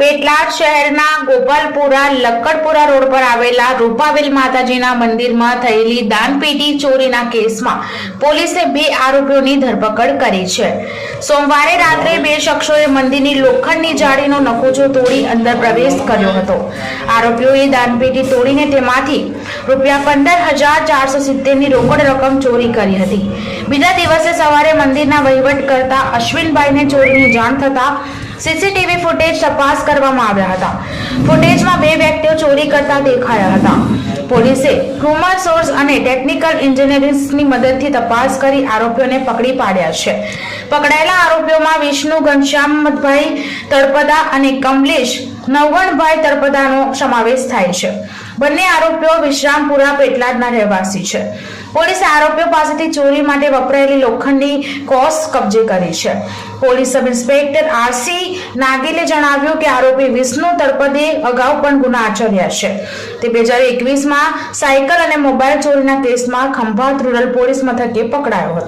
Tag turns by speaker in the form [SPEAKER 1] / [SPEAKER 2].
[SPEAKER 1] પેટલાદ શહેરના ગોપાલપુરા લક્કડપુરા રોડ પર આવેલા રૂપાવેલ માતાજીના મંદિરમાં થયેલી દાનપેટી ચોરીના કેસમાં પોલીસે બે આરોપીઓની ધરપકડ કરી છે. સોમવારે રાત્રે બે શખ્સોએ મંદિરની લોખંડની જાળીનો નકોચો તોડી અંદર પ્રવેશ કર્યો હતો. આરોપીઓએ દાનપેટી તોડીને તેમાંથી રૂપિયા પંદર હજાર ચારસો સિત્તેરની રોકડ રકમ ચોરી કરી હતી. બીજા દિવસે સવારે મંદિરના વહીવટ કરતા અશ્વિનભાઈને ચોરીની જાણ થતા સીસીટીવી ફૂટેજ તપાસ કરવામાં આવ્યા હતા. ફૂટેજમાં બે વ્યક્તિઓ ચોરી કરતા દેખાયા હતા. પોલીસે હ્યુમન સોર્સ અને ટેકનિકલ એન્જિનિયરિંગની મદદથી તપાસ કરી આરોપીઓને પકડી પાડ્યા છે. પકડાયેલા આરોપીઓમાં વિષ્ણુ ઘનશ્યામભાઈ તળપદા અને કમલેશ નવગણભાઈ તળપદાનો સમાવેશ થાય છે. બંને આરોપીઓ વિશ્રામપુરા પેટલાદના રહેવાસી છે. પોલીસે આરોપીઓ પાસેથી ચોરી માટે વપરાયેલી લોખંડની કોસ કબજે કરી છે. Police sub inspector RC Nagile જણાવ્યું કે આરોપી વિષ્ણુ તળપદે અગાઉ પણ ગુના આચર્યા છે. તે બે હજાર એકવીસમાં સાયકલ અને મોબાઈલ ચોરીના કેસમાં ખંભાત રૂરલ પોલીસ મથકે પકડાયો હતો.